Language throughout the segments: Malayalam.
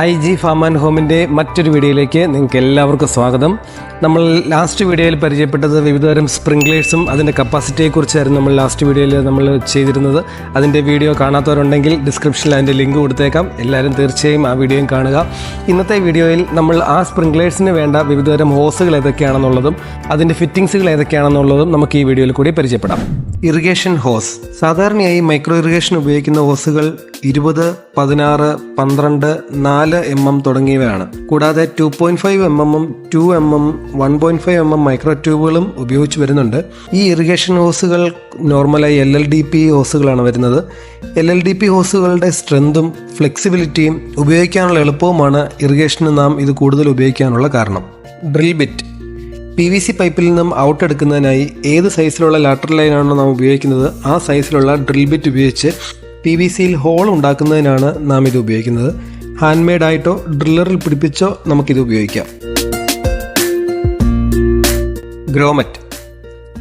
ഐ ജി ഫാം ആൻഡ് ഹോമിന്റെ മറ്റൊരു വീഡിയോയിലേക്ക് നിങ്ങൾക്ക് എല്ലാവർക്കും സ്വാഗതം. നമ്മൾ ലാസ്റ്റ് വീഡിയോയിൽ പരിചയപ്പെട്ടത് വിവിധതരം സ്പ്രിംഗ്ലേഴ്സും അതിന്റെ കപ്പാസിറ്റിയെക്കുറിച്ചായിരുന്നു നമ്മൾ ലാസ്റ്റ് വീഡിയോയിൽ നമ്മൾ ചെയ്തിരുന്നത്. അതിന്റെ വീഡിയോ കാണാത്തവരുണ്ടെങ്കിൽ ഡിസ്ക്രിപ്ഷനിൽ അതിന്റെ ലിങ്ക് കൊടുത്തേക്കാം. എല്ലാവരും തീർച്ചയായും ആ വീഡിയോയും കാണുക. ഇന്നത്തെ വീഡിയോയിൽ നമ്മൾ ആ സ്പ്രിംഗ്ലേഴ്സിന് വേണ്ട വിവിധതരം ഹോസുകൾ ഏതൊക്കെയാണെന്നുള്ളതും അതിന്റെ ഫിറ്റിംഗ്സുകൾ ഏതൊക്കെയാണെന്നുള്ളതും നമുക്ക് ഈ വീഡിയോയിൽ കൂടി പരിചയപ്പെടാം. ഇറിഗേഷൻ ഹോസ് സാധാരണയായി മൈക്രോ ഇറിഗേഷൻ ഉപയോഗിക്കുന്ന ഹോസുകൾ ഇരുപത് പതിനാറ് പന്ത്രണ്ട് നാല് എം എം തുടങ്ങിയവയാണ്. കൂടാതെ ടു പോയിന്റ് ഫൈവ് എം എമ്മും two M M one point five M M micro ട്യൂബുകളും ഉപയോഗിച്ച് വരുന്നുണ്ട്. ഈ ഇറിഗേഷൻ ഹോസുകൾ നോർമലായി എൽ എൽ ഡി പി ഹോസുകളാണ് വരുന്നത്. എൽ എൽ ഡി പി ഹോസുകളുടെ സ്ട്രെങ്തും ഫ്ലെക്സിബിലിറ്റിയും ഉപയോഗിക്കാനുള്ള എളുപ്പവുമാണ് ഇറിഗേഷന് നാം ഇത് കൂടുതൽ ഉപയോഗിക്കാനുള്ള കാരണം. Drill bit P V C പൈപ്പിൽ നിന്നും ഔട്ട് എടുക്കുന്നതിനായി ഏത് സൈസിലുള്ള ലാറ്റർ ലൈനാണോ നാം ഉപയോഗിക്കുന്നത് ആ സൈസിലുള്ള ഡ്രിൽ ബിറ്റ് ഉപയോഗിച്ച് പി വി സിയിൽ ഹോൾ ഉണ്ടാക്കുന്നതിനാണ് നാം ഇത് ഉപയോഗിക്കുന്നത്. ഹാൻഡ് മെയ്ഡ് ആയിട്ടോ ഡ്രില്ലറിൽ പിടിപ്പിച്ചോ നമുക്കിത് ഉപയോഗിക്കാം. ഗ്രോമറ്റ്.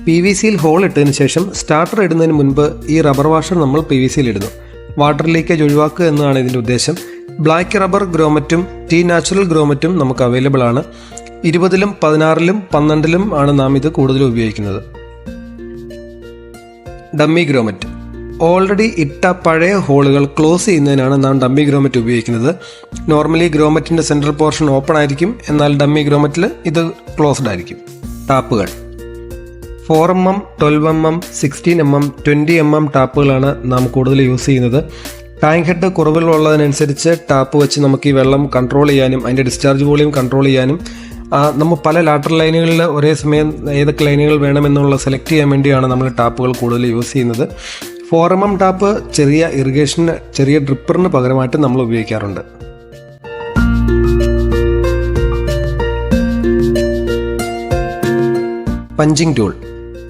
പി വി സിയിൽ ഹോൾ ഇട്ടതിന് ശേഷം സ്റ്റാർട്ടർ ഇടുന്നതിന് മുൻപ് ഈ റബ്ബർ വാഷർ നമ്മൾ പി വി സിയിൽ ഇടുന്നു. വാട്ടർ ലീക്കേജ് ഒഴിവാക്കുക എന്നതാണ് ഇതിന്റെ ഉദ്ദേശം. ബ്ലാക്ക് റബ്ബർ ഗ്രോമറ്റും ടീ നാച്ചുറൽ ഗ്രോമറ്റും നമുക്ക് അവൈലബിൾ ആണ്. ഇരുപതിലും പതിനാറിലും പന്ത്രണ്ടിലും ആണ് നാം ഇത് കൂടുതലും ഉപയോഗിക്കുന്നത്. Dummy grommet. ഓൾറെഡി ഇട്ട പഴയ ഹോളുകൾ ക്ലോസ് ചെയ്യുന്നതിനാണ് നാം ഡമ്മി ഗ്രോമറ്റ് ഉപയോഗിക്കുന്നത്. നോർമലി ഗ്രോമറ്റിന്റെ സെൻട്രൽ പോർഷൻ ഓപ്പൺ ആയിരിക്കും എന്നാൽ ഡമ്മി ഗ്രോമറ്റിൽ ഇത് ക്ലോസ്ഡ് ആയിരിക്കും. ടാപ്പുകൾ. Four M M twelve M M sixteen M M twenty M M ടാപ്പുകളാണ് നാം കൂടുതൽ യൂസ് ചെയ്യുന്നത്. ടാങ്ക് ഹെഡ് കുറവിലുള്ളതിനനുസരിച്ച് ടാപ്പ് വെച്ച് നമുക്ക് ഈ വെള്ളം കൺട്രോൾ ചെയ്യാനും അതിന്റെ ഡിസ്ചാർജ് വോളിയം കൺട്രോൾ ചെയ്യാനും നമ്മൾ പല ലാറ്റർ ലൈനുകളിൽ ഒരേ സമയം ഏതൊക്കെ ലൈനുകൾ വേണമെന്നുള്ള സെലക്ട് ചെയ്യാൻ വേണ്ടിയാണ് നമ്മൾ ടാപ്പുകൾ കൂടുതൽ യൂസ് ചെയ്യുന്നത്. ഫോർ എം എം ടാപ്പ് ചെറിയ ഇറിഗേഷന് ചെറിയ ഡ്രിപ്പറിന് പകരമായിട്ട് നമ്മൾ ഉപയോഗിക്കാറുണ്ട്. Punching tool.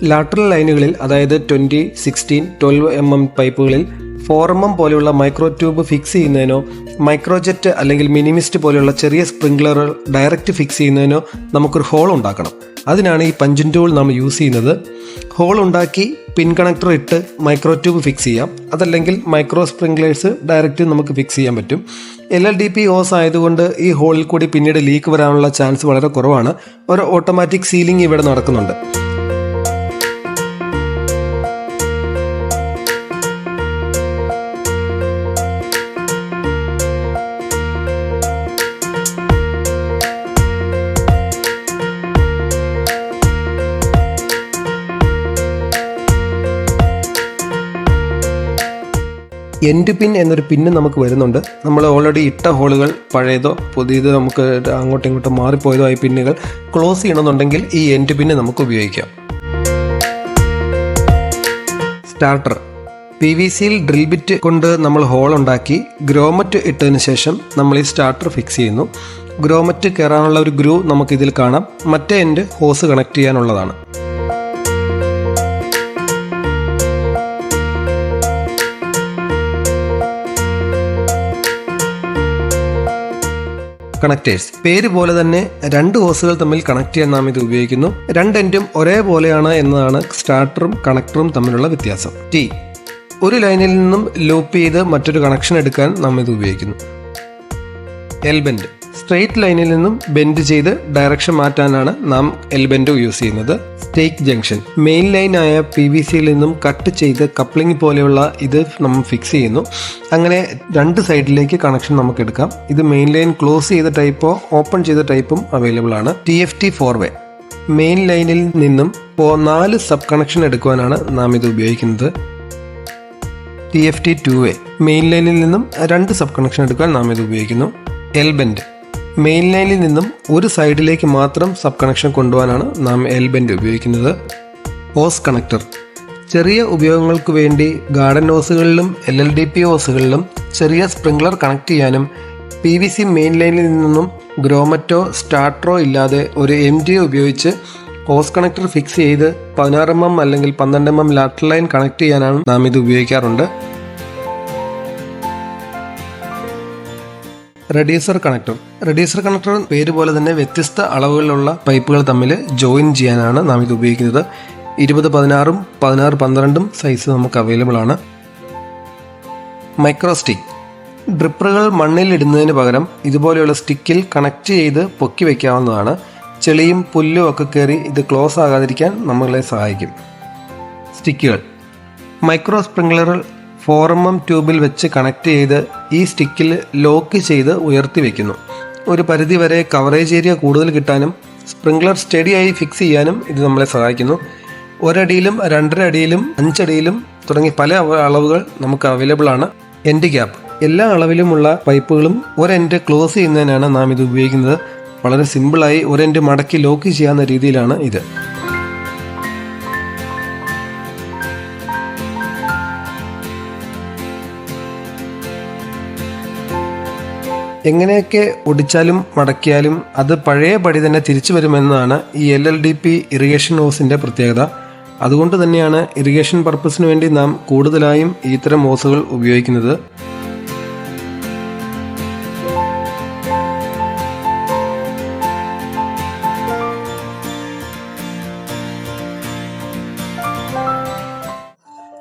ലാട്രൽ ലൈനുകളിൽ അതായത് twenty sixteen twelve M M പൈപ്പുകളിൽ four M M പോലെയുള്ള മൈക്രോ ട്യൂബ് ഫിക്സ് ചെയ്യുന്നതിനോ മൈക്രോജെറ്റ് അല്ലെങ്കിൽ മിനിമിസ്റ്റ് പോലെയുള്ള ചെറിയ സ്പ്രിംഗ്ലറുകൾ ഡയറക്റ്റ് ഫിക്സ് ചെയ്യുന്നതിനോ നമുക്കൊരു ഹോൾ ഉണ്ടാക്കണം. അതിനാണ് ഈ പഞ്ചിൻ ടൂൾ നമ്മൾ യൂസ് ചെയ്യുന്നത്. ഹോൾ ഉണ്ടാക്കി പിൻ കണക്ടർ ഇട്ട് മൈക്രോ ട്യൂബ് ഫിക്സ് ചെയ്യാം. അതല്ലെങ്കിൽ മൈക്രോ സ്പ്രിംഗ്ലേഴ്സ് ഡയറക്റ്റ് നമുക്ക് ഫിക്സ് ചെയ്യാൻ പറ്റും. L L D P hose ആയതുകൊണ്ട് ഈ ഹോളിൽ കൂടി പിന്നീട് ലീക്ക് വരാനുള്ള ചാൻസ് വളരെ കുറവാണ്. ഒരു ഓട്ടോമാറ്റിക് സീലിംഗ് ഇവിടെ നടക്കുന്നുണ്ട്. എൻഡ് പിൻ എന്നൊരു പിന്ന് നമുക്ക് വരുന്നുണ്ട്. നമ്മൾ ഓൾറെഡി ഇട്ട ഹോളുകൾ പഴയതോ പുതിയതോ നമുക്ക് അങ്ങോട്ടും ഇങ്ങോട്ടും മാറിപ്പോയതോ ആയ പിന്നുകൾ ക്ലോസ് ചെയ്യണമെന്നുണ്ടെങ്കിൽ ഈ എൻഡ് പിന്ന് നമുക്ക് ഉപയോഗിക്കാം. സ്റ്റാർട്ടർ പി വി സിയിൽ ഡ്രിൽ ബിറ്റ് കൊണ്ട് നമ്മൾ ഹോൾ ഉണ്ടാക്കി ഗ്രോമറ്റ് ഇട്ടതിന് ശേഷം നമ്മൾ ഈ സ്റ്റാർട്ടർ ഫിക്സ് ചെയ്യുന്നു. ഗ്രോമറ്റ് കയറാനുള്ള ഒരു ഗ്രൂ നമുക്കിതിൽ കാണാം. മറ്റേ എൻഡ് ഹോസ് കണക്ട് ചെയ്യാനുള്ളതാണ്. കണക്റ്റേഴ്സ് പേര് പോലെ തന്നെ രണ്ട് ഹോസുകൾ തമ്മിൽ കണക്ട് ചെയ്യാൻ നാം ഇത് ഉപയോഗിക്കുന്നു. രണ്ട് എൻഡും ഒരേപോലെയാണ് എന്നതാണ് സ്റ്റാർട്ടറും കണക്ടറും തമ്മിലുള്ള വ്യത്യാസം. ടി ഒരു ലൈനിൽ നിന്നും ലൂപ്പ് ചെയ്ത് മറ്റൊരു കണക്ഷൻ എടുക്കാൻ നാം ഇത് ഉപയോഗിക്കുന്നു. എൽ ബെൻഡ് സ്ട്രെയിറ്റ് ലൈനിൽ നിന്നും ബെൻഡ് ചെയ്ത് ഡയറക്ഷൻ മാറ്റാനാണ് നാം എൽ ബെൻഡ് യൂസ് ചെയ്യുന്നത്. Stake junction. മെയിൻ ലൈനായ പി വി സിയിൽ നിന്നും കട്ട് ചെയ്ത് കപ്ലിംഗ് പോലെയുള്ള ഇത് നമ്മൾ ഫിക്സ് ചെയ്യുന്നു. അങ്ങനെ രണ്ട് സൈഡിലേക്ക് കണക്ഷൻ നമുക്ക് എടുക്കാം. ഇത് മെയിൻ ലൈൻ ക്ലോസ് ചെയ്ത ടൈപ്പോ ഓപ്പൺ ചെയ്ത ടൈപ്പും അവൈലബിൾ ആണ്. T F T four way main ലൈനിൽ നിന്നും ഇപ്പോൾ നാല് സബ് കണക്ഷൻ എടുക്കുവാനാണ് നാം ഇത് ഉപയോഗിക്കുന്നത്. T F T two way main ലൈനിൽ നിന്നും രണ്ട് സബ് കണക്ഷൻ എടുക്കാൻ നാം ഇത് ഉപയോഗിക്കുന്നു. എൽ ബെൻഡ് മെയിൻ ലൈനിൽ നിന്നും ഒരു സൈഡിലേക്ക് മാത്രം സബ് കണക്ഷൻ കൊണ്ടുപോകാനാണ് നാം എൽ ബെൻഡ് ഉപയോഗിക്കുന്നത്. ഓസ് കണക്ടർ ചെറിയ ഉപയോഗങ്ങൾക്ക് വേണ്ടി ഗാർഡൻ ഓസുകളിലും എൽ എൽ ഡി പി ഓസുകളിലും ചെറിയ സ്പ്രിംഗ്ലർ കണക്ട് ചെയ്യാനും പി വി സി മെയിൻ ലൈനിൽ നിന്നും ഗ്രോമറ്റോ സ്റ്റാർട്ടറോ ഇല്ലാതെ ഒരു എം ജി ഉപയോഗിച്ച് ഓസ് കണക്ടർ ഫിക്സ് ചെയ്ത് പതിനാറ് എം എം അല്ലെങ്കിൽ പന്ത്രണ്ട് M M lateral line connect ചെയ്യാനാണ് നാം ഇത് ഉപയോഗിക്കാറുണ്ട്. Reducer connector. റെഡ്യൂസർ കണക്ടർ പേര് പോലെ തന്നെ വ്യത്യസ്ത അളവുകളിലുള്ള പൈപ്പുകൾ തമ്മിൽ ജോയിൻ ചെയ്യാനാണ് നാം ഇത് ഉപയോഗിക്കുന്നത്. ഇരുപത് പതിനാറും പതിനാറ് പന്ത്രണ്ടും സൈസ് നമുക്ക് അവൈലബിൾ ആണ്. മൈക്രോ മൈക്രോസ്റ്റിക് ഡ്രിപ്പറുകൾ മണ്ണിൽ ഇടുന്നതിന് പകരം ഇതുപോലെയുള്ള സ്റ്റിക്കിൽ കണക്ട് ചെയ്ത് പൊക്കി വയ്ക്കാവുന്നതാണ് ചെളിയും പുല്ലും ഒക്കെ കയറി ഇത് ക്ലോസ് ആകാതിരിക്കാൻ നമ്മളെ സഹായിക്കും. സ്റ്റിക്കുകൾ മൈക്രോ സ്പ്രിംഗ്ലറുകൾ ഫോർ എം എം ട്യൂബിൽ വെച്ച് കണക്ട് ചെയ്ത് ഈ സ്റ്റിക്കിൽ ലോക്ക് ചെയ്ത് ഉയർത്തി വയ്ക്കുന്നു ഒരു പരിധി വരെ കവറേജ് ഏരിയ കൂടുതൽ കിട്ടാനും സ്പ്രിംഗ്ലർ സ്റ്റഡിയായി ഫിക്സ് ചെയ്യാനും ഇത് നമ്മളെ സഹായിക്കുന്നു. ഒരടിയിലും രണ്ടര അടിയിലും അഞ്ചടിയിലും തുടങ്ങി പല അളവ്- അളവുകൾ നമുക്ക് അവൈലബിൾ ആണ്. എൻഡ് ഗ്യാപ്പ് എല്ലാ അളവിലുമുള്ള പൈപ്പുകളും ഒരെൻഡ് ക്ലോസ് ചെയ്യുന്നതിനാണ് നാം ഇത് ഉപയോഗിക്കുന്നത്. വളരെ സിമ്പിളായി ഒരെൻഡ് മടക്കി ലോക്ക് ചെയ്യാവുന്ന രീതിയിലാണ് ഇത്. എങ്ങനെയൊക്കെ ഒടിച്ചാലും മടക്കിയാലും അത് പഴയ പടി തന്നെ തിരിച്ചു വരുമെന്നാണ് ഈ L L D P irrigation ഹോസിന്റെ പ്രത്യേകത. അതുകൊണ്ട് തന്നെയാണ് ഇറിഗേഷൻ പർപ്പസിന് വേണ്ടി നാം കൂടുതലായും ഇത്തരം ഹോസുകൾ ഉപയോഗിക്കുന്നത്.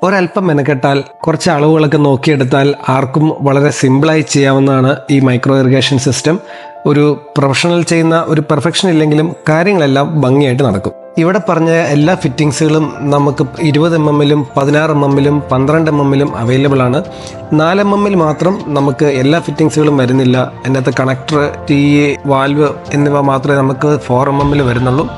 ഒരല്പം മെനക്കെട്ടാൽ കുറച്ച് അളവുകളൊക്കെ നോക്കിയെടുത്താൽ ആർക്കും വളരെ സിമ്പിളായി ചെയ്യാവുന്നതാണ് ഈ മൈക്രോ ഇറിഗേഷൻ സിസ്റ്റം ഒരു പ്രൊഫഷണൽ ചെയ്യുന്ന ഒരു പെർഫെക്ഷൻ ഇല്ലെങ്കിലും കാര്യങ്ങളെല്ലാം ഭംഗിയായിട്ട് നടക്കും. ഇവിടെ പറഞ്ഞ എല്ലാ ഫിറ്റിങ്സുകളും നമുക്ക് ഇരുപത് എം എമ്മിലും പതിനാറ് എം എമ്മിലും പന്ത്രണ്ട് എം എമ്മിലും അവൈലബിൾ ആണ്. നാല് എം എമ്മിൽ മാത്രം നമുക്ക് എല്ലാ ഫിറ്റിങ്സുകളും വരുന്നില്ല. അതിനകത്ത് കണക്ടർ ടി വാൽവ് എന്നിവ മാത്രമേ നമുക്ക് ഫോർ എം എമ്മിൽ വരുന്നുള്ളൂ.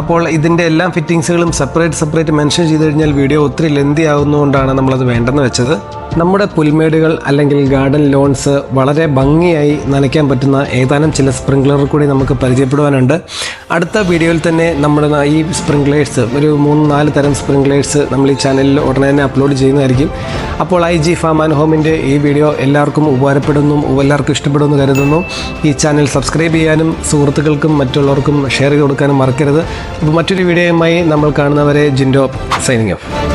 അപ്പോൾ ഇതിന്റെ എല്ലാ ഫിറ്റിങ്സുകളും സെപ്പറേറ്റ് സെപ്പറേറ്റ് മെൻഷൻ ചെയ്ത് കഴിഞ്ഞാൽ വീഡിയോ ഒത്തിരി ലെന്തി ആകുന്നതുകൊണ്ടാണ് നമ്മളത് വേണ്ടെന്ന് വെച്ചത്. നമ്മുടെ പുൽമേടുകൾ അല്ലെങ്കിൽ ഗാർഡൻ ലോൺസ് വളരെ ഭംഗിയായി നനയ്ക്കാൻ പറ്റുന്ന ഏതാനും ചില സ്പ്രിംഗ്ലർ കൂടി നമുക്ക് പരിചയപ്പെടുവാനുണ്ട്. അടുത്ത വീഡിയോയിൽ തന്നെ നമ്മുടെ ഈ സ്പ്രിംഗ്ലേഴ്സ് ഒരു മൂന്ന് നാല് തരം സ്പ്രിംഗ്ലേഴ്സ് നമ്മൾ ഈ ചാനലിൽ ഉടനെ തന്നെ അപ്ലോഡ് ചെയ്യുന്നതായിരിക്കും. അപ്പോൾ ഐ ജി ഫാം ആൻഡ് ഹോമിന്റെ ഈ വീഡിയോ എല്ലാവർക്കും ഉപകാരപ്പെടുന്നു എല്ലാവർക്കും ഇഷ്ടപ്പെടുമെന്ന് കരുതുന്നു. ഈ ചാനൽ സബ്സ്ക്രൈബ് ചെയ്യാനും സുഹൃത്തുക്കൾക്കും മറ്റുള്ളവർക്കും ഷെയർ ചെയ്ത് കൊടുക്കാനും മറക്കരുത്. അപ്പോൾ മറ്റൊരു വീഡിയോയുമായി നമ്മൾ കാണുന്നവരെ ജിൻഡോ സൈനിങ് ഓഫ്